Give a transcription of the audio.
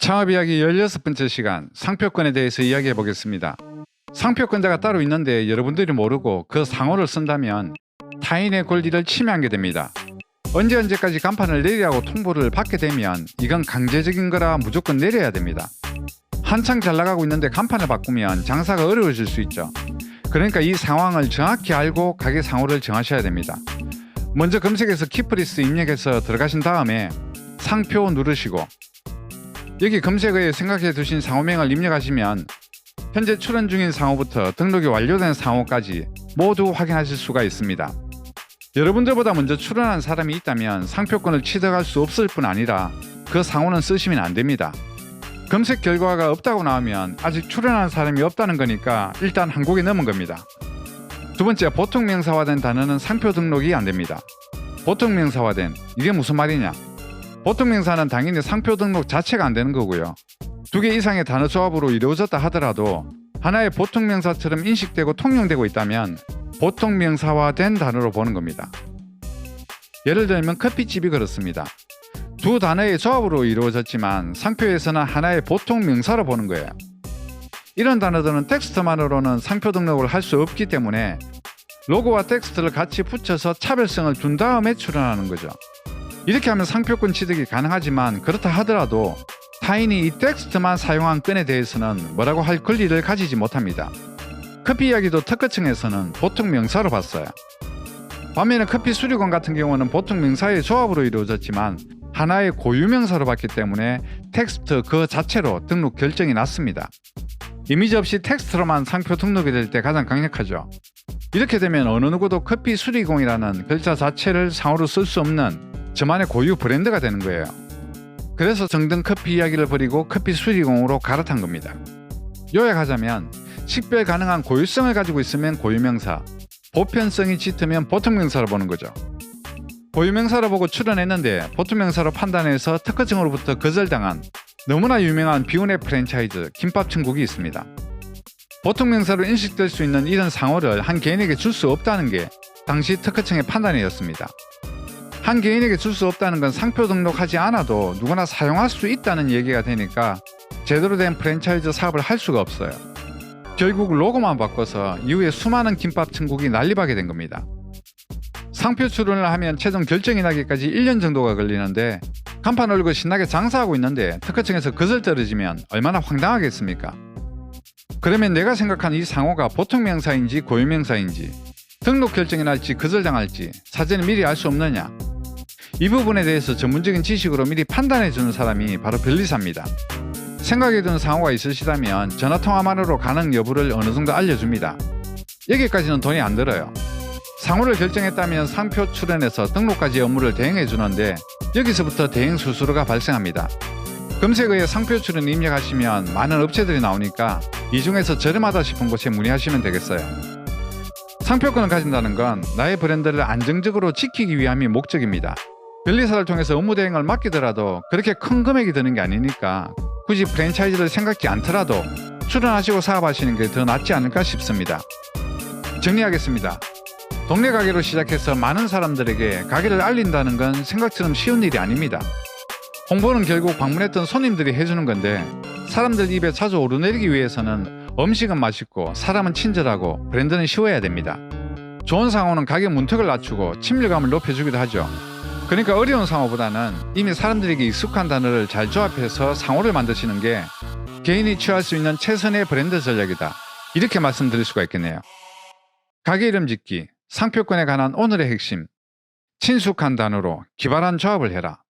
창업 이야기 16번째 시간 상표권에 대해서 이야기해 보겠습니다. 상표권자가 따로 있는데 여러분들이 모르고 그 상호를 쓴다면 타인의 권리를 침해한 게 됩니다. 언제 언제까지 간판을 내리라고 통보를 받게 되면 이건 강제적인 거라 무조건 내려야 됩니다. 한창 잘 나가고 있는데 간판을 바꾸면 장사가 어려워질 수 있죠. 그러니까 이 상황을 정확히 알고 가게 상호를 정하셔야 됩니다. 먼저 검색해서 키프리스 입력해서 들어가신 다음에 상표 누르시고 여기 검색어에 생각해 두신 상호명을 입력하시면 현재 출원 중인 상호부터 등록이 완료된 상호까지 모두 확인하실 수가 있습니다. 여러분들보다 먼저 출원한 사람이 있다면 상표권을 취득할 수 없을 뿐 아니라 그 상호는 쓰시면 안 됩니다. 검색 결과가 없다고 나오면 아직 출연한 사람이 없다는 거니까 일단 한국에 넘은 겁니다. 두 번째, 보통 명사화된 단어는 상표 등록이 안 됩니다. 보통 명사화된 이게 무슨 말이냐? 보통 명사는 당연히 상표 등록 자체가 안 되는 거고요. 두 개 이상의 단어 조합으로 이루어졌다 하더라도 하나의 보통 명사처럼 인식되고 통용되고 있다면 보통 명사화된 단어로 보는 겁니다. 예를 들면 커피집이 그렇습니다. 두 단어의 조합으로 이루어졌지만 상표에서는 하나의 보통 명사로 보는 거예요. 이런 단어들은 텍스트만으로는 상표 등록을 할 수 없기 때문에 로고와 텍스트를 같이 붙여서 차별성을 둔 다음에 출원하는 거죠. 이렇게 하면 상표권 취득이 가능하지만 그렇다 하더라도 타인이 이 텍스트만 사용한 건에 대해서는 뭐라고 할 권리를 가지지 못합니다. 커피 이야기도 특허청에서는 보통 명사로 봤어요. 반면에 커피 수리공 같은 경우는 보통 명사의 조합으로 이루어졌지만 하나의 고유명사로 봤기 때문에 텍스트 그 자체로 등록 결정이 났습니다. 이미지 없이 텍스트로만 상표 등록이 될 때 가장 강력하죠. 이렇게 되면 어느 누구도 커피 수리공이라는 글자 자체를 상호로 쓸 수 없는 저만의 고유 브랜드가 되는 거예요. 그래서 정등 커피 이야기를 버리고 커피 수리공으로 갈아탄 겁니다. 요약하자면 식별 가능한 고유성을 가지고 있으면 고유명사, 보편성이 짙으면 보통명사로 보는 거죠. 고유명사로 보고 출연했는데 보통명사로 판단해서 특허청으로부터 거절당한 너무나 유명한 비운의 프랜차이즈 김밥천국이 있습니다. 보통명사로 인식될 수 있는 이런 상호를 한 개인에게 줄 수 없다는 게 당시 특허청의 판단이었습니다. 한 개인에게 줄 수 없다는 건 상표 등록하지 않아도 누구나 사용할 수 있다는 얘기가 되니까 제대로 된 프랜차이즈 사업을 할 수가 없어요. 결국 로고만 바꿔서 이후에 수많은 김밥 천국이 난립하게 된 겁니다. 상표 출원을 하면 최종 결정이 나기까지 1년 정도가 걸리는데 간판 올고 신나게 장사하고 있는데 특허청에서 거절 떨어지면 얼마나 황당하겠습니까? 그러면 내가 생각한 이 상호가 보통 명사인지 고유 명사인지 등록 결정이 날지 거절당할지 사전에 미리 알 수 없느냐? 이 부분에 대해서 전문적인 지식으로 미리 판단해 주는 사람이 바로 변리사입니다. 생각에 드는 상호가 있으시다면 전화 통화만으로 가능 여부를 어느 정도 알려줍니다. 여기까지는 돈이 안 들어요. 상호를 결정했다면 상표 출원에서 등록까지 업무를 대행해 주는데 여기서부터 대행 수수료가 발생합니다. 검색어에 상표 출원 입력하시면 많은 업체들이 나오니까 이 중에서 저렴하다 싶은 곳에 문의하시면 되겠어요. 상표권을 가진다는 건 나의 브랜드를 안정적으로 지키기 위함이 목적입니다. 변리사를 통해서 업무 대행을 맡기더라도 그렇게 큰 금액이 드는 게 아니니까 굳이 프랜차이즈를 생각지 않더라도 출원하시고 사업하시는 게 더 낫지 않을까 싶습니다. 정리하겠습니다. 동네 가게로 시작해서 많은 사람들에게 가게를 알린다는 건 생각처럼 쉬운 일이 아닙니다. 홍보는 결국 방문했던 손님들이 해주는 건데 사람들 입에 자주 오르내리기 위해서는 음식은 맛있고 사람은 친절하고 브랜드는 쉬워야 됩니다. 좋은 상호는 가게 문턱을 낮추고 침략감을 높여주기도 하죠. 그러니까 어려운 상호보다는 이미 사람들에게 익숙한 단어를 잘 조합해서 상호를 만드시는 게 개인이 취할 수 있는 최선의 브랜드 전략이다. 이렇게 말씀드릴 수가 있겠네요. 가게 이름 짓기, 상표권에 관한 오늘의 핵심. 친숙한 단어로 기발한 조합을 해라.